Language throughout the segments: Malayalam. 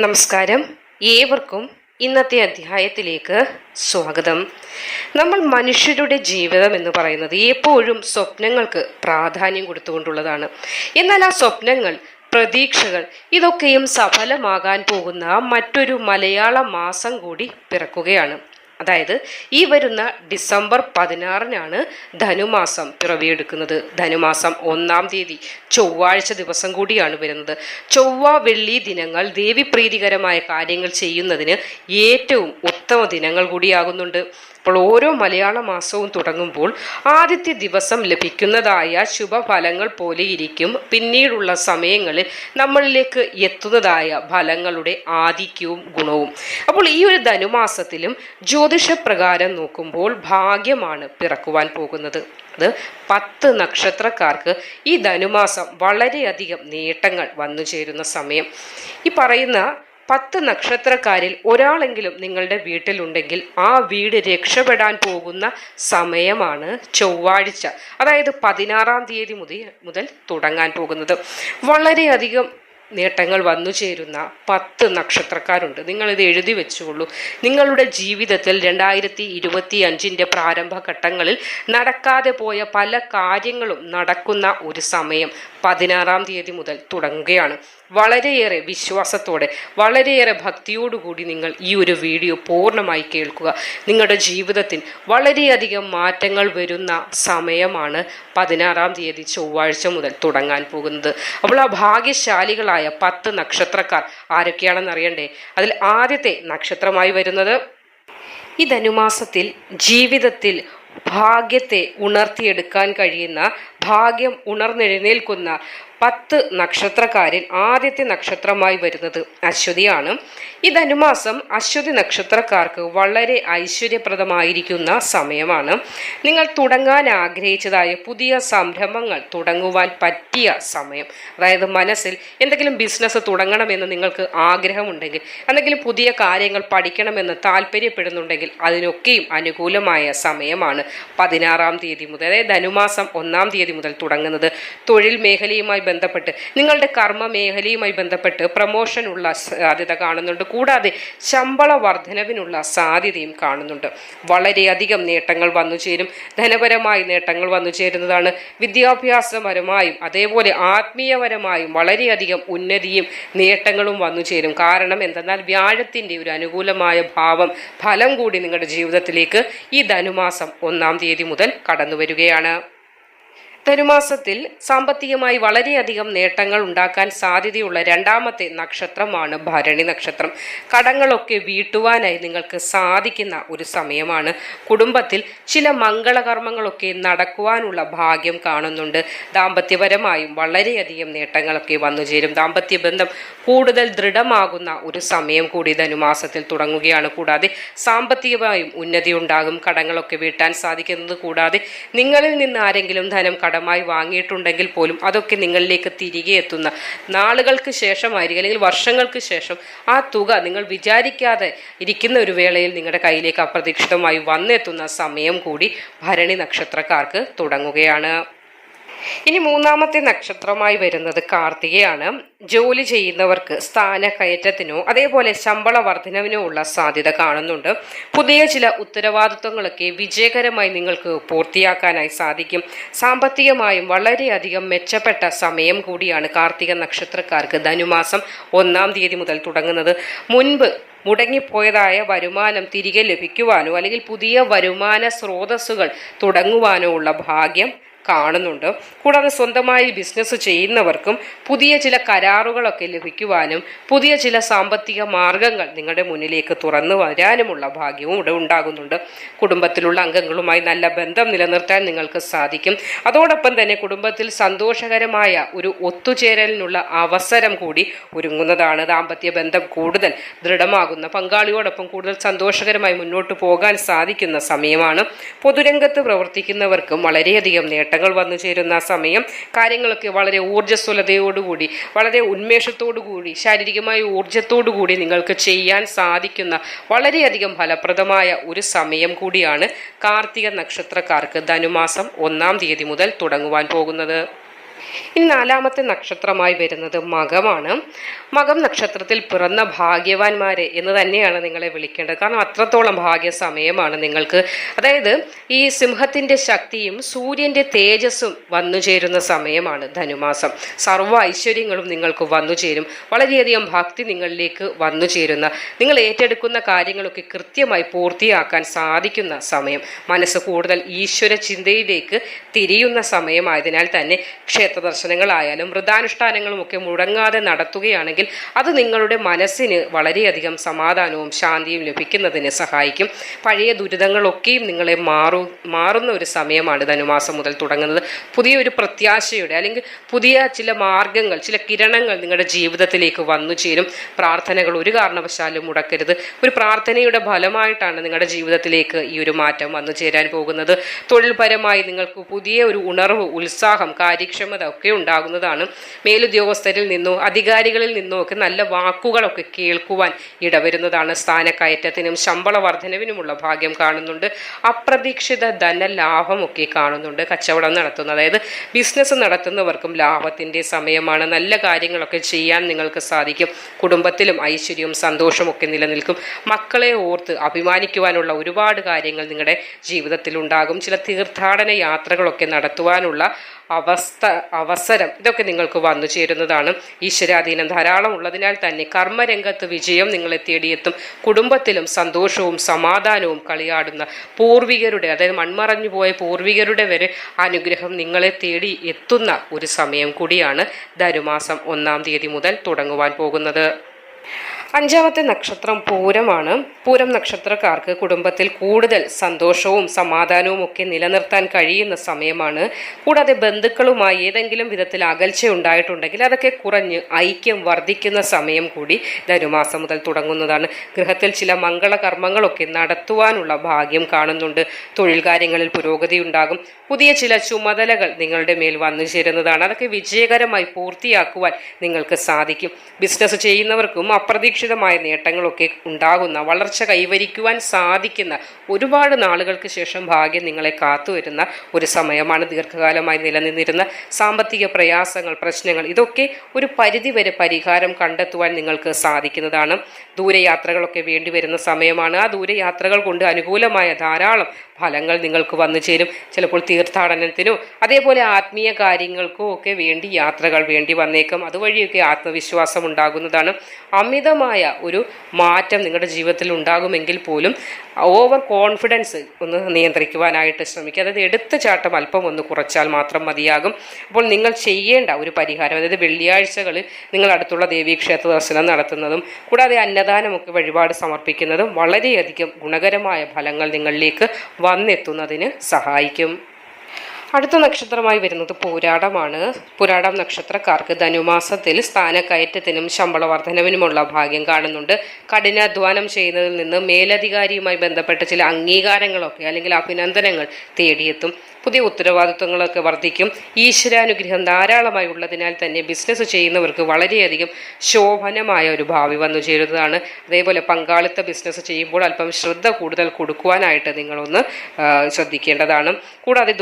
നമസ്കാരം. ഏവർക്കും ഇന്നത്തെ അധ്യായത്തിലേക്ക് സ്വാഗതം. നമ്മൾ മനുഷ്യരുടെ ജീവിതം എന്ന് പറയുന്നത് എപ്പോഴും സ്വപ്നങ്ങൾക്ക് പ്രാധാന്യം കൊടുത്തുകൊണ്ടുള്ളതാണ്. എന്നാൽ ആ സ്വപ്നങ്ങൾ പ്രതീക്ഷകൾ ഇതൊക്കെയും സഫലമാകാൻ പോകുന്ന മറ്റൊരു മലയാള മാസം കൂടി പിറക്കുകയാണ്. അതായത് ഈ വരുന്ന ഡിസംബർ പതിനാറിനാണ് ധനുമാസം പിറവിയെടുക്കുന്നത്. ധനുമാസം ഒന്നാം തീയതി ചൊവ്വാഴ്ച ദിവസം കൂടിയാണ് വരുന്നത്. ചൊവ്വ വെള്ളി ദിനങ്ങൾ ദേവി പ്രീതികരമായ കാര്യങ്ങൾ ചെയ്യുന്നതിന് ഏറ്റവും ഉത്തമ ദിനങ്ങൾ കൂടിയാകുന്നുണ്ട്. അപ്പോൾ ഓരോ മലയാള മാസവും തുടങ്ങുമ്പോൾ ആദ്യത്തെ ദിവസം ലഭിക്കുന്നതായ ശുഭഫലങ്ങൾ പോലെ ഇരിക്കും. പിന്നീടുള്ള സമയങ്ങളിൽ നമ്മളിലേക്ക് എത്തുന്നതായ ഫലങ്ങളുടെ ആധിക്യവും ഗുണവും. അപ്പോൾ ഈ ഒരു ധനുമാസത്തിലും ജ്യോതിഷപ്രകാരം നോക്കുമ്പോൾ ഭാഗ്യമാണ് പിറക്കുവാൻ പോകുന്നത്. അത് പത്ത് നക്ഷത്രക്കാർക്ക് ഈ ധനുമാസം വളരെയധികം നേട്ടങ്ങൾ വന്നു ചേരുന്ന സമയം. ഈ പറയുന്ന പത്ത് നക്ഷത്രക്കാരിൽ ഒരാളെങ്കിലും നിങ്ങളുടെ വീട്ടിലുണ്ടെങ്കിൽ ആ വീട് രക്ഷപ്പെടാൻ പോകുന്ന സമയമാണ് ചൊവ്വാഴ്ച. അതായത് പതിനാറാം തീയതി മുതൽ തുടങ്ങാൻ പോകുന്നത്. വളരെയധികം നേട്ടങ്ങൾ വന്നു ചേരുന്ന പത്ത് നക്ഷത്രക്കാരുണ്ട്. നിങ്ങളിത് എഴുതി വെച്ചുകൊള്ളൂ. നിങ്ങളുടെ ജീവിതത്തിൽ രണ്ടായിരത്തി ഇരുപത്തി അഞ്ചിന്റെ പ്രാരംഭഘട്ടങ്ങളിൽ നടക്കാതെ പോയ പല കാര്യങ്ങളും നടക്കുന്ന ഒരു സമയം പതിനാറാം തീയതി മുതൽ തുടങ്ങുകയാണ്. വളരെയേറെ വിശ്വാസത്തോടെ വളരെയേറെ ഭക്തിയോടുകൂടി നിങ്ങൾ ഈ ഒരു വീഡിയോ പൂർണമായി കേൾക്കുക. നിങ്ങളുടെ ജീവിതത്തിൽ വളരെയധികം മാറ്റങ്ങൾ വരുന്ന സമയമാണ് പതിനാറാം തീയതി ചൊവ്വാഴ്ച മുതൽ തുടങ്ങാൻ പോകുന്നത്. അപ്പോൾ ആ ഭാഗ്യശാലികളായ പത്ത് നക്ഷത്രക്കാർ ആരൊക്കെയാണെന്ന് അറിയണ്ടേ? അതിൽ ആദ്യത്തെ നക്ഷത്രമായി വരുന്നത് ഈ ധനുമാസത്തിൽ ജീവിതത്തിൽ ഭാഗ്യത്തെ ഉണർത്തിയെടുക്കാൻ കഴിയുന്ന ഭാഗ്യം ഉണർന്നെഴുന്നേൽക്കുന്ന പത്ത് നക്ഷത്രക്കാരിൽ ആദ്യത്തെ നക്ഷത്രമായി വരുന്നത് അശ്വതിയാണ്. ഈ ധനുമാസം അശ്വതി നക്ഷത്രക്കാർക്ക് വളരെ ഐശ്വര്യപ്രദമായിരിക്കുന്ന സമയമാണ്. നിങ്ങൾ തുടങ്ങാൻ ആഗ്രഹിച്ചതായ പുതിയ സംരംഭങ്ങൾ തുടങ്ങുവാൻ പറ്റിയ സമയം. അതായത് മനസ്സിൽ എന്തെങ്കിലും ബിസിനസ് തുടങ്ങണമെന്ന് നിങ്ങൾക്ക് ആഗ്രഹമുണ്ടെങ്കിൽ എന്തെങ്കിലും പുതിയ കാര്യങ്ങൾ പഠിക്കണമെന്ന് താല്പര്യപ്പെടുന്നുണ്ടെങ്കിൽ അതിനൊക്കെയും അനുകൂലമായ സമയമാണ് പതിനാറാം തീയതി മുതൽ. അതായത് ധനുമാസം ഒന്നാം തീയതി മുതൽ തുടങ്ങുന്നത് തൊഴിൽ മേഖലയുമായി ബന്ധപ്പെട്ട്. നിങ്ങളുടെ കർമ്മ മേഖലയുമായി ബന്ധപ്പെട്ട് പ്രമോഷനുള്ള സാധ്യത കാണുന്നുണ്ട്. കൂടാതെ ശമ്പള വർധനവിനുള്ള സാധ്യതയും കാണുന്നുണ്ട്. വളരെയധികം നേട്ടങ്ങൾ വന്നു ചേരും. ധനപരമായി നേട്ടങ്ങൾ വന്നു ചേരുന്നതാണ്. വിദ്യാഭ്യാസപരമായും അതേപോലെ ആത്മീയപരമായും വളരെയധികം ഉന്നതിയും നേട്ടങ്ങളും വന്നു ചേരും. കാരണം എന്തെന്നാൽ വ്യാഴത്തിന്റെ ഒരു അനുകൂലമായ ഭാവം ഫലം കൂടി നിങ്ങളുടെ ജീവിതത്തിലേക്ക് ഈ ധനുമാസം ഒന്നാം തീയതി മുതൽ കടന്നു വരികയാണ് ധനുമാസത്തിൽ സാമ്പത്തികമായി വളരെയധികം നേട്ടങ്ങൾ ഉണ്ടാക്കാൻ സാധ്യതയുള്ള രണ്ടാമത്തെ നക്ഷത്രമാണ് ഭരണി നക്ഷത്രം. കടങ്ങളൊക്കെ വീട്ടുവാനായി നിങ്ങൾക്ക് സാധിക്കുന്ന ഒരു സമയമാണ്. കുടുംബത്തിൽ ചില മംഗളകർമ്മങ്ങളൊക്കെ നടക്കുവാനുള്ള ഭാഗ്യം കാണുന്നുണ്ട്. ദാമ്പത്യപരമായും വളരെയധികം നേട്ടങ്ങളൊക്കെ വന്നു ചേരും. ദാമ്പത്യ ബന്ധം കൂടുതൽ ദൃഢമാകുന്ന ഒരു സമയം കൂടി ധനുമാസത്തിൽ തുടങ്ങുകയാണ്. കൂടാതെ സാമ്പത്തികമായും ഉന്നതി ഉണ്ടാകും. കടങ്ങളൊക്കെ വീട്ടാൻ സാധിക്കുന്നത് കൂടാതെ നിങ്ങളിൽ നിന്ന് ആരെങ്കിലും ധനം കടമായി വാങ്ങിയിട്ടുണ്ടെങ്കിൽ പോലും അതൊക്കെ നിങ്ങളിലേക്ക് തിരികെ എത്തുന്ന നാളുകൾക്ക് ശേഷമായിരിക്കും അല്ലെങ്കിൽ വർഷങ്ങൾക്ക് ശേഷം ആ തുക നിങ്ങൾ വിചാരിക്കാതെ ഇരിക്കുന്ന ഒരു വേളയിൽ നിങ്ങളുടെ കയ്യിലേക്ക് അപ്രതീക്ഷിതമായി വന്നെത്തുന്ന സമയം കൂടി ഭരണി നക്ഷത്രക്കാർക്ക് തുടങ്ങുകയാണ്. ഇനി മൂന്നാമത്തെ നക്ഷത്രമായി വരുന്നത് കാർത്തികയാണ്. ജോലി ചെയ്യുന്നവർക്ക് സ്ഥാനക്കയറ്റത്തിനോ അതേപോലെ ശമ്പള വർധനവിനോ ഉള്ള സാധ്യത കാണുന്നുണ്ട്. പുതിയ ചില ഉത്തരവാദിത്വങ്ങളൊക്കെ വിജയകരമായി നിങ്ങൾക്ക് പൂർത്തിയാക്കാനായി സാധിക്കും. സാമ്പത്തികമായും വളരെയധികം മെച്ചപ്പെട്ട സമയം കൂടിയാണ് കാർത്തിക നക്ഷത്രക്കാർക്ക് ധനുമാസം ഒന്നാം തീയതി മുതൽ തുടങ്ങുന്നത്. മുൻപ് മുടങ്ങിപ്പോയതായ വരുമാനം തിരികെ ലഭിക്കുവാനോ അല്ലെങ്കിൽ പുതിയ വരുമാന സ്രോതസ്സുകൾ തുടങ്ങുവാനോ ഉള്ള ഭാഗ്യം കാണുന്നുണ്ട്. കൂടാതെ സ്വന്തമായി ബിസിനസ് ചെയ്യുന്നവർക്കും പുതിയ ചില കരാറുകളൊക്കെ ലഭിക്കുവാനും പുതിയ ചില സാമ്പത്തിക മാർഗങ്ങൾ നിങ്ങളുടെ മുന്നിലേക്ക് തുറന്നു വരാനുമുള്ള ഭാഗ്യവും ഇവിടെ ഉണ്ടാകുന്നുണ്ട്. കുടുംബത്തിലുള്ള അംഗങ്ങളുമായി നല്ല ബന്ധം നിലനിർത്താൻ നിങ്ങൾക്ക് സാധിക്കും. അതോടൊപ്പം തന്നെ കുടുംബത്തിൽ സന്തോഷകരമായ ഒരു ഒത്തുചേരലിനുള്ള അവസരം കൂടി ഒരുങ്ങുന്നതാണ്. ദാമ്പത്യ ബന്ധം കൂടുതൽ ദൃഢമാകുന്ന പങ്കാളിയോടൊപ്പം കൂടുതൽ സന്തോഷകരമായി മുന്നോട്ട് പോകാൻ സാധിക്കുന്ന സമയമാണ്. പൊതുരംഗത്ത് പ്രവർത്തിക്കുന്നവർക്കും വളരെയധികം നേട്ടം നേട്ടങ്ങൾ വന്നു ചേരുന്ന സമയം കാര്യങ്ങളൊക്കെ വളരെ ഊർജസ്വലതയോടുകൂടി വളരെ ഉന്മേഷത്തോടുകൂടി ശാരീരികമായ ഊർജത്തോടുകൂടി നിങ്ങൾക്ക് ചെയ്യാൻ സാധിക്കുന്ന വളരെയധികം ഫലപ്രദമായ ഒരു സമയം കൂടിയാണ് കാർത്തിക നക്ഷത്രക്കാർക്ക് ധനുമാസം ഒന്നാം തീയതി മുതൽ തുടങ്ങുവാൻ പോകുന്നത്. ഇനി നാലാമത്തെ നക്ഷത്രമായി വരുന്നത് മകമാണ്. മകം നക്ഷത്രത്തിൽ പിറന്ന ഭാഗ്യവാന്മാരെ എന്ന് തന്നെയാണ് നിങ്ങളെ വിളിക്കേണ്ടത്. കാരണം അത്രത്തോളം ഭാഗ്യ സമയമാണ് നിങ്ങൾക്ക്. അതായത് ഈ സിംഹത്തിന്റെ ശക്തിയും സൂര്യന്റെ തേജസ്സും വന്നു ചേരുന്ന സമയമാണ് ധനുമാസം. സർവ ഐശ്വര്യങ്ങളും നിങ്ങൾക്ക് വന്നു ചേരും. വളരെയധികം ഭക്തി നിങ്ങളിലേക്ക് വന്നു ചേരുന്ന നിങ്ങൾ ഏറ്റെടുക്കുന്ന കാര്യങ്ങളൊക്കെ കൃത്യമായി പൂർത്തിയാക്കാൻ സാധിക്കുന്ന സമയം. മനസ്സ് കൂടുതൽ ഈശ്വര ചിന്തയിലേക്ക് തിരിയുന്ന സമയമായതിനാൽ തന്നെ ക്ഷേത്ര ദർശനങ്ങളായാലും വ്രതാനുഷ്ഠാനങ്ങളും ഒക്കെ മുടങ്ങാതെ നടത്തുകയാണെങ്കിൽ അത് നിങ്ങളുടെ മനസ്സിന് വളരെയധികം സമാധാനവും ശാന്തിയും ലഭിക്കുന്നതിന് സഹായിക്കും. പഴയ ദുരിതങ്ങളൊക്കെയും നിങ്ങളെ മാറു മാറുന്ന ഒരു സമയമാണ് ധനുമാസം മുതൽ തുടങ്ങുന്നത്. പുതിയൊരു പ്രത്യാശയുടെ അല്ലെങ്കിൽ പുതിയ ചില മാർഗങ്ങൾ ചില കിരണങ്ങൾ നിങ്ങളുടെ ജീവിതത്തിലേക്ക് വന്നു ചേരും. പ്രാർത്ഥനകൾ ഒരു കാരണവശാലും മുടക്കരുത്. ഒരു പ്രാർത്ഥനയുടെ ഫലമായിട്ടാണ് നിങ്ങളുടെ ജീവിതത്തിലേക്ക് ഈ ഒരു മാറ്റം വന്നു ചേരാൻ പോകുന്നത്. തൊഴിൽപരമായി നിങ്ങൾക്ക് പുതിയ ഒരു ഉണർവ് ഉത്സാഹം കാര്യക്ഷമത ഒക്കെ ഉണ്ടാകുന്നതാണ്. മേലുദ്യോഗസ്ഥരിൽ നിന്നോ അധികാരികളിൽ നിന്നോ ഒക്കെ നല്ല വാക്കുകളൊക്കെ കേൾക്കുവാൻ ഇടവരുന്നതാണ്. സ്ഥാനക്കയറ്റത്തിനും ശമ്പള വർധനവിനുമുള്ള ഭാഗ്യം കാണുന്നുണ്ട്. അപ്രതീക്ഷിത ധനലാഭമൊക്കെ കാണുന്നുണ്ട് കച്ചവടം നടത്തുന്ന അതായത് ബിസിനസ് നടത്തുന്നവർക്കും ലാഭത്തിന്റെ സമയമാണ്. നല്ല കാര്യങ്ങളൊക്കെ ചെയ്യാൻ നിങ്ങൾക്ക് സാധിക്കും. കുടുംബത്തിലും ഐശ്വര്യവും സന്തോഷമൊക്കെ നിലനിൽക്കും. മക്കളെ ഓർത്ത് അഭിമാനിക്കുവാനുള്ള ഒരുപാട് കാര്യങ്ങൾ നിങ്ങളുടെ ജീവിതത്തിൽ ഉണ്ടാകും ചില തീർത്ഥാടന യാത്രകളൊക്കെ നടത്തുവാനുള്ള അവസ്ഥ അവസരം ഇതൊക്കെ നിങ്ങൾക്ക് വന്നു ചേരുന്നതാണ്. ഈശ്വരാധീനം ധാരാളം ഉള്ളതിനാൽ തന്നെ കർമ്മരംഗത്ത് വിജയം നിങ്ങളെ തേടിയെത്തും. കുടുംബത്തിലും സന്തോഷവും സമാധാനവും കളിയാടുന്ന പൂർവികരുടെ അതായത് മൺമറഞ്ഞു പോയ പൂർവികരുടെ വരെ അനുഗ്രഹം നിങ്ങളെ തേടി എത്തുന്ന ഒരു സമയം കൂടിയാണ് ധനുമാസം ഒന്നാം തീയതി മുതൽ തുടങ്ങുവാൻ പോകുന്നത്. അഞ്ചാമത്തെ നക്ഷത്രം പൂരമാണ്. പൂരം നക്ഷത്രക്കാർക്ക് കുടുംബത്തിൽ കൂടുതൽ സന്തോഷവും സമാധാനവും ഒക്കെ നിലനിർത്താൻ കഴിയുന്ന സമയമാണ്. കൂടാതെ ബന്ധുക്കളുമായി ഏതെങ്കിലും വിധത്തിൽ അകൽച്ച ഉണ്ടായിട്ടുണ്ടെങ്കിൽ അതൊക്കെ കുറഞ്ഞ് ഐക്യം വർദ്ധിക്കുന്ന സമയം കൂടി ധനുമാസം മുതൽ തുടങ്ങുന്നതാണ്. ഗൃഹത്തിൽ ചില മംഗളകർമ്മങ്ങളൊക്കെ നടത്തുവാനുള്ള ഭാഗ്യം കാണുന്നുണ്ട്. തൊഴിൽ കാര്യങ്ങളിൽ പുരോഗതി ഉണ്ടാകും. പുതിയ ചില ചുമതലകൾ നിങ്ങളുടെ മേൽ വന്നു ചേരുന്നതാണ്. അതൊക്കെ വിജയകരമായി പൂർത്തിയാക്കുവാൻ നിങ്ങൾക്ക് സാധിക്കും. ബിസിനസ് ചെയ്യുന്നവർക്കും അപ്രതീക്ഷിതമായ നേട്ടങ്ങളൊക്കെ ഉണ്ടാകുന്ന വളർച്ച കൈവരിക്കുവാൻ സാധിക്കുന്ന ഒരുപാട് നാളുകൾക്ക് ശേഷം ഭാഗ്യം നിങ്ങളെ കാത്തുവരുന്ന ഒരു സമയമാണ് ദീർഘകാലമായി നിലനിന്നിരുന്ന സാമ്പത്തിക പ്രയാസങ്ങൾ പ്രശ്നങ്ങൾ ഇതൊക്കെ ഒരു പരിധിവരെ പരിഹാരം കണ്ടെത്തുവാൻ നിങ്ങൾക്ക് സാധിക്കുന്നതാണ്. ദൂരയാത്രകളൊക്കെ വേണ്ടി വരുന്ന സമയമാണ്. ആ ദൂരയാത്രകൾ കൊണ്ട് അനുകൂലമായ ധാരാളം ഫലങ്ങൾ നിങ്ങൾക്ക് വന്നു ചേരും. ചിലപ്പോൾ തീർത്ഥാടനത്തിനോ അതേപോലെ ആത്മീയ കാര്യങ്ങൾക്കോ ഒക്കെ വേണ്ടി യാത്രകൾ വേണ്ടി വന്നേക്കും. അതുവഴിയൊക്കെ ആത്മവിശ്വാസം ഉണ്ടാകുന്നതാണ്. അമിതമായ ഒരു മാറ്റം നിങ്ങളുടെ ജീവിതത്തിൽ ഉണ്ടാകുമെങ്കിൽ പോലും ഓവർ കോൺഫിഡൻസ് ഒന്ന് നിയന്ത്രിക്കുവാനായിട്ട് ശ്രമിക്കുക. അതായത് എടുത്ത ചാട്ടം അല്പം ഒന്ന് കുറച്ചാൽ മാത്രം മതിയാകും. അപ്പോൾ നിങ്ങൾ ചെയ്യേണ്ട ഒരു പരിഹാരം അതായത് വെള്ളിയാഴ്ചകളിൽ നിങ്ങൾ അടുത്തുള്ള ദേവീക്ഷേത്ര ദർശനം നടത്തുന്നതും കൂടാതെ അന്നദാനമൊക്കെ വഴിപാട് സമർപ്പിക്കുന്നതും വളരെയധികം ഗുണകരമായ ഫലങ്ങൾ നിങ്ങളിലേക്ക് വന്നെത്തുന്നതിന് സഹായിക്കും. അടുത്ത നക്ഷത്രമായി വരുന്നത് പൂരാടമാണ്. പൂരാടം നക്ഷത്രക്കാർക്ക് ധനുമാസത്തിൽ സ്ഥാനക്കയറ്റത്തിനും ശമ്പള വർധനവിനുമുള്ള ഭാഗ്യം കാണുന്നുണ്ട്. കഠിനാധ്വാനം ചെയ്യുന്നതിൽ നിന്ന് മേലധികാരിയുമായി ബന്ധപ്പെട്ട ചില അംഗീകാരങ്ങളൊക്കെ അല്ലെങ്കിൽ അഭിനന്ദനങ്ങൾ തേടിയെത്തും. പുതിയ ഉത്തരവാദിത്വങ്ങളൊക്കെ വർദ്ധിക്കും. ഈശ്വരാനുഗ്രഹം ധാരാളമായി ഉള്ളതിനാൽ തന്നെ ബിസിനസ് ചെയ്യുന്നവർക്ക് വളരെയധികം ശോഭനമായ ഒരു ഭാവി വന്നു ചേരുന്നതാണ്. അതേപോലെ പങ്കാളിത്ത ബിസിനസ് ചെയ്യുമ്പോൾ അല്പം ശ്രദ്ധ കൂടുതൽ കൊടുക്കുവാനായിട്ട് നിങ്ങളൊന്ന് ശ്രദ്ധിക്കേണ്ടതാണ്. കൂടാതെ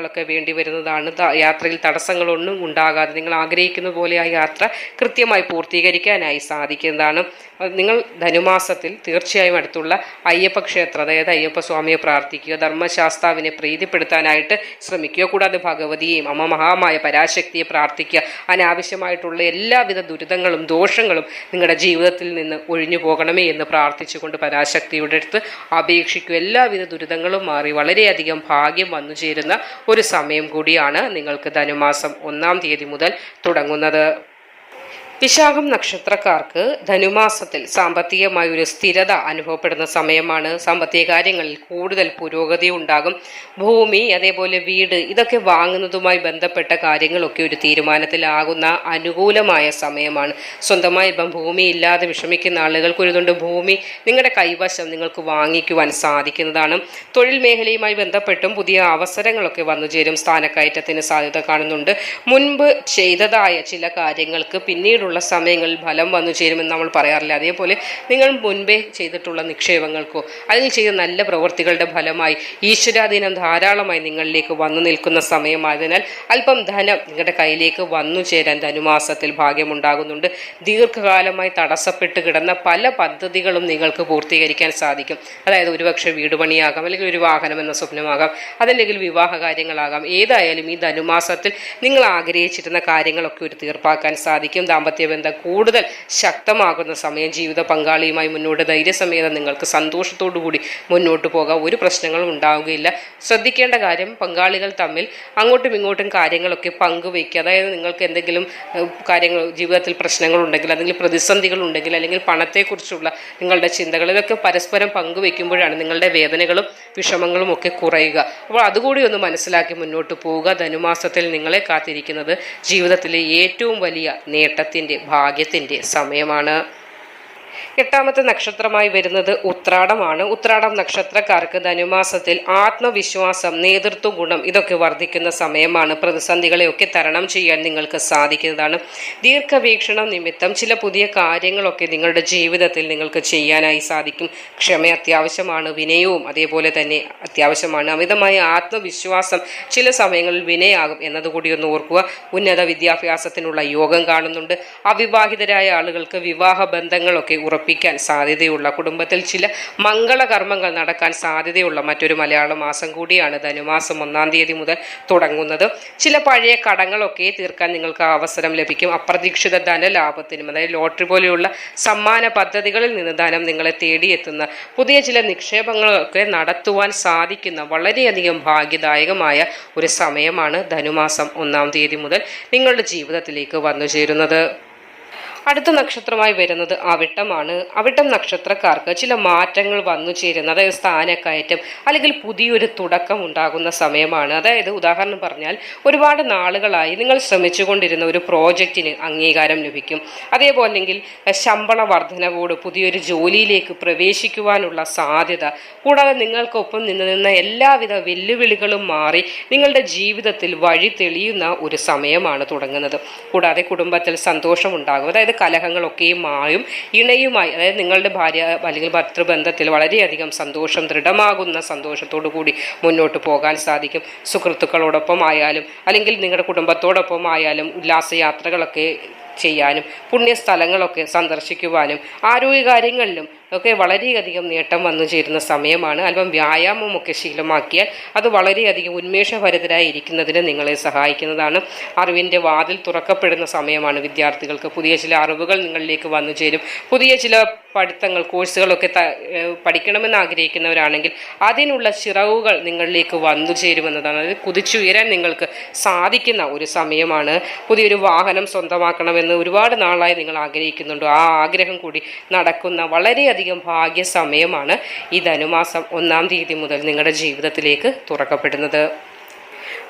ദൂരയാത്രകളൊക്കെ വേണ്ടി വരുന്നതാണ്. യാത്രയിൽ തടസ്സങ്ങളൊന്നും ഉണ്ടാകാതെ നിങ്ങൾ ആഗ്രഹിക്കുന്ന പോലെ ആ യാത്ര കൃത്യമായി പൂർത്തീകരിക്കാനായി സാധിക്കുന്നതാണ്. നിങ്ങൾ ധനുമാസത്തിൽ തീർച്ചയായും അടുത്തുള്ള അയ്യപ്പ ക്ഷേത്രം അതായത് അയ്യപ്പ സ്വാമിയെ പ്രാർത്ഥിക്കുക ധർമ്മശാസ്താവിനെ പ്രീതിപ്പെടുത്താനായിട്ട് ശ്രമിക്കുക. കൂടാതെ ഭഗവതിയെയും അമ്മ മഹാമായ പരാശക്തിയെ പ്രാർത്ഥിക്കുക. അനാവശ്യമായിട്ടുള്ള എല്ലാവിധ ദുരിതങ്ങളും ദോഷങ്ങളും നിങ്ങളുടെ ജീവിതത്തിൽ നിന്ന് ഒഴിഞ്ഞു പോകണമേ എന്ന് പ്രാർത്ഥിച്ചുകൊണ്ട് പരാശക്തിയുടെ അടുത്ത് അപേക്ഷിക്കുക. എല്ലാവിധ ദുരിതങ്ങളും മാറി വളരെയധികം ഭാഗ്യം വന്നു ചേരുന്ന ഒരു സമയം കൂടിയാണ് നിങ്ങൾക്ക് ധനുമാസം ഒന്നാം തീയതി മുതൽ തുടങ്ങുന്നത്. വിശാഖം നക്ഷത്രക്കാർക്ക് ധനുമാസത്തിൽ സാമ്പത്തികമായ ഒരു സ്ഥിരത അനുഭവപ്പെടുന്ന സമയമാണ്. സാമ്പത്തിക കാര്യങ്ങളിൽ കൂടുതൽ പുരോഗതി ഉണ്ടാകും. ഭൂമി അതേപോലെ വീട് ഇതൊക്കെ വാങ്ങുന്നതുമായി ബന്ധപ്പെട്ട കാര്യങ്ങളൊക്കെ ഒരു തീരുമാനത്തിലാകുന്ന അനുകൂലമായ സമയമാണ്. സ്വന്തമായി ഇപ്പം ഭൂമി ഇല്ലാതെ വിഷമിക്കുന്ന ആളുകൾക്ക് ഒരുതുണ്ട് ഭൂമി നിങ്ങളുടെ കൈവശം നിങ്ങൾക്ക് വാങ്ങിക്കുവാൻ സാധിക്കുന്നതാണ്. തൊഴിൽ മേഖലയുമായി ബന്ധപ്പെട്ടും പുതിയ അവസരങ്ങളൊക്കെ വന്നു ചേരും. സ്ഥാനക്കയറ്റത്തിന് സാധ്യത കാണുന്നുണ്ട്. മുൻപ് ചെയ്തതായ ചില കാര്യങ്ങൾക്ക് പിന്നീടുള്ള അങ്ങനെയുള്ള സമയങ്ങളിൽ ഫലം വന്നു ചേരുമെന്ന് നമ്മൾ പറയാറില്ല. അതേപോലെ നിങ്ങൾ മുൻപേ ചെയ്തിട്ടുള്ള നിക്ഷേപങ്ങൾക്കോ അല്ലെങ്കിൽ ചെയ്ത നല്ല പ്രവൃത്തികളുടെ ഫലമായി ഈശ്വരാധീനം ധാരാളമായി നിങ്ങളിലേക്ക് വന്നു നിൽക്കുന്ന സമയമായതിനാൽ അല്പം ധനം നിങ്ങളുടെ കയ്യിലേക്ക് വന്നു ചേരാൻ ധനുമാസത്തിൽ ഭാഗ്യമുണ്ടാകുന്നുണ്ട്. ദീർഘകാലമായി തടസ്സപ്പെട്ട് കിടന്ന പല പദ്ധതികളും നിങ്ങൾക്ക് പൂർത്തീകരിക്കാൻ സാധിക്കും. അതായത് ഒരുപക്ഷെ വീട് പണിയാകാം അല്ലെങ്കിൽ ഒരു വാഹനം എന്ന സ്വപ്നമാകാം അതല്ലെങ്കിൽ വിവാഹ കാര്യങ്ങളാകാം. ഏതായാലും ഈ ധനുമാസത്തിൽ നിങ്ങൾ ആഗ്രഹിച്ചിരുന്ന കാര്യങ്ങളൊക്കെ ഒരു തീർപ്പാക്കാൻ സാധിക്കും. ദാമ്പത്യ ബന്ധം കൂടുതൽ ശക്തമാകുന്ന സമയം ജീവിത പങ്കാളിയുമായി മുന്നോട്ട് ധൈര്യസമേതം നിങ്ങൾക്ക് സന്തോഷത്തോടു കൂടി മുന്നോട്ട് പോകാം ഒരു പ്രശ്നങ്ങളും ഉണ്ടാവുകയില്ല. ശ്രദ്ധിക്കേണ്ട കാര്യം പങ്കാളികൾ തമ്മിൽ അങ്ങോട്ടും ഇങ്ങോട്ടും കാര്യങ്ങളൊക്കെ പങ്കുവയ്ക്കുക. അതായത് നിങ്ങൾക്ക് എന്തെങ്കിലും കാര്യങ്ങൾ ജീവിതത്തിൽ പ്രശ്നങ്ങളുണ്ടെങ്കിൽ അല്ലെങ്കിൽ പ്രതിസന്ധികൾ ഉണ്ടെങ്കിൽ അല്ലെങ്കിൽ പണത്തെക്കുറിച്ചുള്ള നിങ്ങളുടെ ചിന്തകൾ ഇതൊക്കെ പരസ്പരം പങ്കുവെക്കുമ്പോഴാണ് നിങ്ങളുടെ വേദനകളും വിഷമങ്ങളും ഒക്കെ കുറയുക. അപ്പോൾ അതുകൂടി ഒന്ന് മനസ്സിലാക്കി മുന്നോട്ട് പോവുക. ധനുമാസത്തിൽ നിങ്ങളെ കാത്തിരിക്കുന്നത് ജീവിതത്തിലെ ഏറ്റവും വലിയ നേട്ടത്തിന്റെ ഭാഗ്യത്തിന്റെ സമയമാണ്. എട്ടാമത്തെ നക്ഷത്രമായി വരുന്നത് ഉത്രാടമാണ്. ഉത്രാടം നക്ഷത്രക്കാർക്ക് ധനുമാസത്തിൽ ആത്മവിശ്വാസം നേതൃത്വ ഗുണം ഇതൊക്കെ വർദ്ധിക്കുന്ന സമയമാണ്. പ്രതിസന്ധികളെയൊക്കെ തരണം ചെയ്യാൻ നിങ്ങൾക്ക് സാധിക്കുന്നതാണ്. ദീർഘവീക്ഷണം നിമിത്തം ചില പുതിയ കാര്യങ്ങളൊക്കെ നിങ്ങളുടെ ജീവിതത്തിൽ നിങ്ങൾക്ക് ചെയ്യാനായി സാധിക്കും. ക്ഷമ അത്യാവശ്യമാണ് വിനയവും അതേപോലെ തന്നെ അത്യാവശ്യമാണ്. അമിതമായ ആത്മവിശ്വാസം ചില സമയങ്ങളിൽ വിനയാകും എന്നതുകൂടി ഒന്ന് ഓർക്കുക. ഉന്നത വിദ്യാഭ്യാസത്തിനുള്ള യോഗം കാണുന്നുണ്ട്. അവിവാഹിതരായ ആളുകൾക്ക് വിവാഹ ബന്ധങ്ങളൊക്കെ ഉറപ്പിക്കാൻ സാധ്യതയുള്ള കുടുംബത്തിൽ ചില മംഗളകർമ്മങ്ങൾ നടക്കാൻ സാധ്യതയുള്ള മറ്റൊരു മലയാള മാസം കൂടിയാണ് ധനുമാസം ഒന്നാം തീയതി മുതൽ തുടങ്ങുന്നത്. ചില പഴയ കടങ്ങളൊക്കെ തീർക്കാൻ നിങ്ങൾക്ക് അവസരം ലഭിക്കും. അപ്രതീക്ഷിത ധനലാഭത്തിനും അതായത് ലോട്ടറി പോലെയുള്ള സമ്മാന പദ്ധതികളിൽ നിന്ന് ധനം നിങ്ങളെ തേടിയെത്തുന്ന പുതിയ ചില നിക്ഷേപങ്ങളൊക്കെ നടത്തുവാൻ സാധിക്കുന്ന വളരെയധികം ഭാഗ്യദായകമായ ഒരു സമയമാണ് ധനുമാസം ഒന്നാം തീയതി മുതൽ നിങ്ങളുടെ ജീവിതത്തിലേക്ക് വന്നു ചേരുന്നത് അടുത്ത നക്ഷത്രമായി വരുന്നത് അവിട്ടമാണ്. അവിട്ടം നക്ഷത്രക്കാർക്ക് ചില മാറ്റങ്ങൾ വന്നു ചേരുന്ന. അതായത് സ്ഥാനക്കയറ്റം അല്ലെങ്കിൽ പുതിയൊരു തുടക്കം ഉണ്ടാകുന്ന സമയമാണ്. അതായത് ഉദാഹരണം പറഞ്ഞാൽ ഒരുപാട് നാളുകളായി നിങ്ങൾ ശ്രമിച്ചുകൊണ്ടിരുന്ന ഒരു പ്രോജക്റ്റിന് അംഗീകാരം ലഭിക്കും. അതേപോലെ ശമ്പള വർധനവോട് പുതിയൊരു ജോലിയിലേക്ക് പ്രവേശിക്കുവാനുള്ള സാധ്യത. കൂടാതെ നിങ്ങൾക്കൊപ്പം നിന്ന് നിന്ന എല്ലാവിധ വെല്ലുവിളികളും മാറി നിങ്ങളുടെ ജീവിതത്തിൽ വഴി തെളിയുന്ന ഒരു സമയമാണ് തുടങ്ങുന്നത്. കൂടാതെ കുടുംബത്തിൽ സന്തോഷമുണ്ടാകും. അതായത് കലഹങ്ങളൊക്കെയും മായും ഇണയുമായി അതായത് നിങ്ങളുടെ ഭാര്യ അല്ലെങ്കിൽ ഭർത്തൃബന്ധത്തിൽ വളരെയധികം സന്തോഷം ദൃഢമാകുന്ന സന്തോഷത്തോടു കൂടി മുന്നോട്ട് പോകാൻ സാധിക്കും. സുഹൃത്തുക്കളോടൊപ്പം ആയാലും അല്ലെങ്കിൽ നിങ്ങളുടെ കുടുംബത്തോടൊപ്പം ആയാലും ഉല്ലാസയാത്രകളൊക്കെ ചെയ്യാനും പുണ്യസ്ഥലങ്ങളൊക്കെ സന്ദർശിക്കുവാനും ആരോഗ്യകാര്യങ്ങളിലും ഒക്കെ വളരെയധികം നേട്ടം വന്നു ചേരുന്ന സമയമാണ്. അല്പം വ്യായാമമൊക്കെ ശീലമാക്കിയാൽ അത് വളരെയധികം ഉന്മേഷഭരിതരായി ഇരിക്കുന്നതിന് നിങ്ങളെ സഹായിക്കുന്നതാണ്. അറിവിന്റെ വാതിൽ തുറക്കപ്പെടുന്ന സമയമാണ് വിദ്യാർത്ഥികൾക്ക് പുതിയ ചില അറിവുകൾ നിങ്ങളിലേക്ക് വന്നു ചേരും. പുതിയ ചില പഠിത്തങ്ങൾ കോഴ്സുകളൊക്കെ പഠിക്കണമെന്ന് ആഗ്രഹിക്കുന്നവരാണെങ്കിൽ അതിനുള്ള ചിറവുകൾ നിങ്ങളിലേക്ക് വന്നു ചേരുമെന്നതാണ്. അതായത് കുതിച്ചുയരാൻ നിങ്ങൾക്ക് സാധിക്കുന്ന ഒരു സമയമാണ്. പുതിയൊരു വാഹനം സ്വന്തമാക്കണമെന്ന് ഒരുപാട് നാളായി നിങ്ങൾ ആഗ്രഹിക്കുന്നുണ്ടോ. ആ ആഗ്രഹം കൂടി നടക്കുന്ന വളരെയധികം ഭാഗ്യ സമയമാണ് ഈ ധനുമാസം ഒന്നാം തീയതി മുതൽ നിങ്ങളുടെ ജീവിതത്തിലേക്ക് തുറക്കപ്പെടുന്നത്.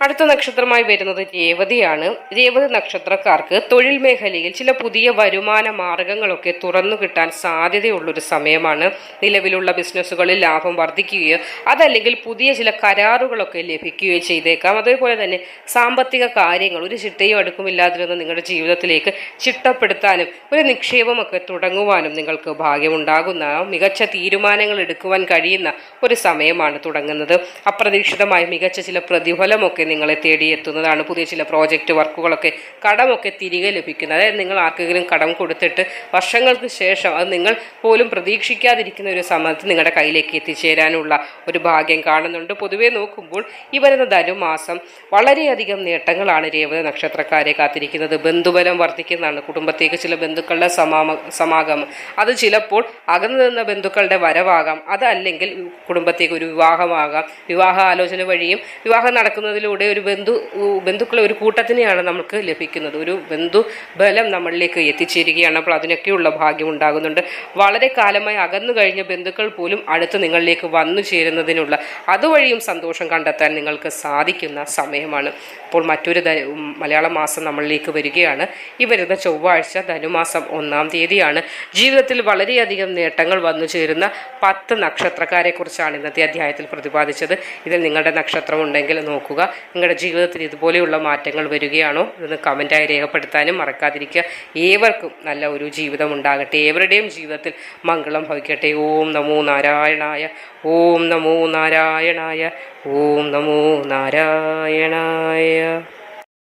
അടുത്ത നക്ഷത്രമായി വരുന്നത് രേവതിയാണ്. രേവതി നക്ഷത്രക്കാർക്ക് തൊഴിൽ മേഖലയിൽ ചില പുതിയ വരുമാന മാർഗങ്ങളൊക്കെ തുറന്നു കിട്ടാൻ സാധ്യതയുള്ളൊരു സമയമാണ്. നിലവിലുള്ള ബിസിനസ്സുകളിൽ ലാഭം വർദ്ധിക്കുകയോ അതല്ലെങ്കിൽ പുതിയ ചില കരാറുകളൊക്കെ ലഭിക്കുകയോ ചെയ്തേക്കാം. അതേപോലെ തന്നെ സാമ്പത്തിക കാര്യങ്ങൾ ഒരു ചിട്ടയും അടുക്കുമില്ലാതിരുന്ന നിങ്ങളുടെ ജീവിതത്തിലേക്ക് ചിട്ടപ്പെടുത്താനും ഒരു നിക്ഷേപമൊക്കെ തുടങ്ങുവാനും നിങ്ങൾക്ക് ഭാഗ്യമുണ്ടാകുന്ന മികച്ച തീരുമാനങ്ങൾ എടുക്കുവാൻ കഴിയുന്ന ഒരു സമയമാണ് തുടങ്ങുന്നത്. അപ്രതീക്ഷിതമായി മികച്ച ചില പ്രതിഫലമൊക്കെ നിങ്ങളെ തേടി എത്തുന്നതാണ് പുതിയ ചില പ്രോജക്റ്റ് വർക്കുകളൊക്കെ കടമൊക്കെ തിരികെ ലഭിക്കുന്നത്. അതായത് നിങ്ങൾ ആർക്കെങ്കിലും കടം കൊടുത്തിട്ട് വർഷങ്ങൾക്ക് ശേഷം അത് നിങ്ങൾ പോലും പ്രതീക്ഷിക്കാതിരിക്കുന്ന ഒരു സമയത്ത് നിങ്ങളുടെ കയ്യിലേക്ക് എത്തിച്ചേരാനുള്ള ഒരു ഭാഗ്യം കാണുന്നുണ്ട്. പൊതുവേ നോക്കുമ്പോൾ ഈ വരുന്ന ധനുമാസം വളരെയധികം നേട്ടങ്ങളാണ് രേവത നക്ഷത്രക്കാരെ കാത്തിരിക്കുന്നത്. ബന്ധുബലം വർദ്ധിക്കുന്നതാണ്. കുടുംബത്തേക്ക് ചില ബന്ധുക്കളുടെ സമാമ സമാഗമം. അത് ചിലപ്പോൾ അകന്നു നിന്ന ബന്ധുക്കളുടെ വരവാകാം. അതല്ലെങ്കിൽ കുടുംബത്തേക്ക് ഒരു വിവാഹമാകാം. വിവാഹ ആലോചന വഴിയും വിവാഹം നടക്കുന്നതിലൂടെ ഒരു ബന്ധു ബന്ധുക്കളെ ഒരു കൂട്ടത്തിനെയാണ് നമുക്ക് ലഭിക്കുന്നത്. ഒരു ബന്ധു ബലം നമ്മളിലേക്ക് എത്തിച്ചേരുകയാണ്. അപ്പോൾ അതിനൊക്കെയുള്ള ഭാഗ്യം ഉണ്ടാകുന്നുണ്ട്. വളരെ കാലമായി അകന്നു കഴിഞ്ഞ ബന്ധുക്കൾ പോലും അടുത്ത് നിങ്ങളിലേക്ക് വന്നു ചേരുന്നതിനുള്ള അതുവഴിയും സന്തോഷം കണ്ടെത്താൻ നിങ്ങൾക്ക് സാധിക്കുന്ന സമയമാണ്. അപ്പോൾ മറ്റൊരു മലയാള മാസം നമ്മളിലേക്ക് വരികയാണ്. ഈ വരുന്ന ചൊവ്വാഴ്ച ധനുമാസം ഒന്നാം തീയതിയാണ്. ജീവിതത്തിൽ വളരെയധികം നേട്ടങ്ങൾ വന്നു ചേരുന്ന പത്ത് നക്ഷത്രക്കാരെക്കുറിച്ചാണ് ഇന്നത്തെ അധ്യായത്തിൽ പ്രതിപാദിച്ചത്. ഇതിൽ നിങ്ങളുടെ നക്ഷത്രം ഉണ്ടെങ്കിൽ നോക്കുക. നിങ്ങളുടെ ജീവിതത്തിൽ ഇതുപോലെയുള്ള മാറ്റങ്ങൾ വരികയാണോ? ഇതൊന്ന് കമന്റായി രേഖപ്പെടുത്താനും മറക്കാതിരിക്കുക. ഏവർക്കും നല്ല ഒരു ജീവിതം ഉണ്ടാകട്ടെ. ഏവരുടെയും ജീവിതത്തിൽ മംഗളം ഭവിക്കട്ടെ. ഓം നമോ നാരായണായ ഓം നമോ നാരായണായ ഓം നമോ നാരായണായ.